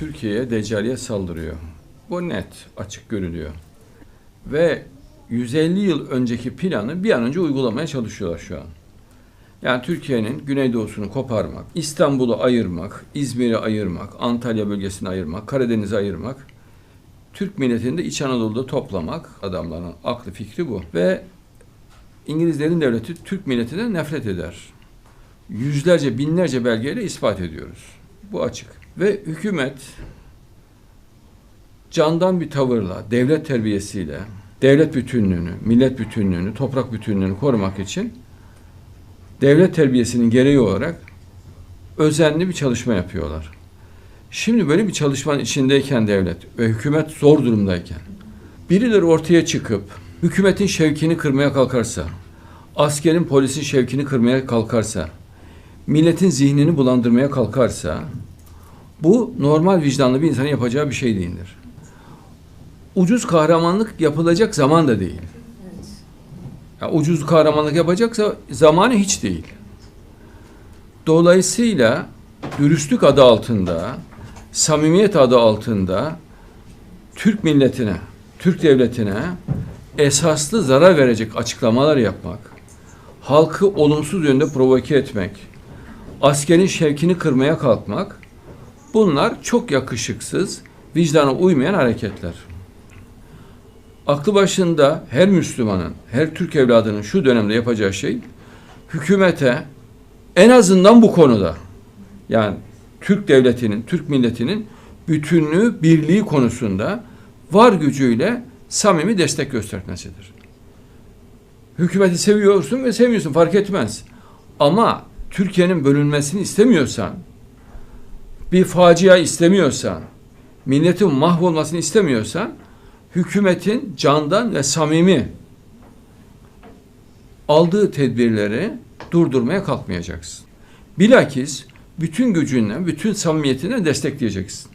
Türkiye'ye Deccaliye saldırıyor. Bu net, açık görülüyor. Ve 150 yıl önceki planı bir an önce uygulamaya çalışıyorlar şu an. Yani Türkiye'nin güneydoğusunu koparmak, İstanbul'u ayırmak, İzmir'i ayırmak, Antalya bölgesini ayırmak, Karadeniz'i ayırmak, Türk milletini de İç Anadolu'da toplamak adamların aklı fikri bu. Ve İngilizlerin devleti Türk milletinden nefret eder. Yüzlerce, binlerce belgeyle ispat ediyoruz. Bu açık. Ve hükümet candan bir tavırla, devlet terbiyesiyle, devlet bütünlüğünü, millet bütünlüğünü, toprak bütünlüğünü korumak için devlet terbiyesinin gereği olarak özenli bir çalışma yapıyorlar. Şimdi böyle bir çalışmanın içindeyken devlet ve hükümet zor durumdayken birileri ortaya çıkıp hükümetin şevkini kırmaya kalkarsa, askerin polisin şevkini kırmaya kalkarsa, milletin zihnini bulandırmaya kalkarsa bu normal vicdanlı bir insanın yapacağı bir şey değildir. Ucuz kahramanlık yapılacak zaman da değil. Ya ucuz kahramanlık yapacaksa zamanı hiç değil. Dolayısıyla dürüstlük adı altında, samimiyet adı altında Türk milletine, Türk devletine esaslı zarar verecek açıklamalar yapmak, halkı olumsuz yönde provoke etmek, askerin şevkini kırmaya kalkmak bunlar çok yakışıksız, vicdana uymayan hareketler. Aklı başında her Müslümanın, her Türk evladının şu dönemde yapacağı şey hükümete en azından bu konuda yani Türk devletinin, Türk milletinin bütünlüğü, birliği konusunda var gücüyle samimi destek göstermesidir. Hükümeti seviyorsun ve sevmiyorsun fark etmez. Ama Türkiye'nin bölünmesini istemiyorsan, bir facia istemiyorsan, milletin mahvolmasını istemiyorsan, hükümetin candan ve samimi aldığı tedbirleri durdurmaya kalkmayacaksın. Bilakis bütün gücünle, bütün samimiyetine destekleyeceksin.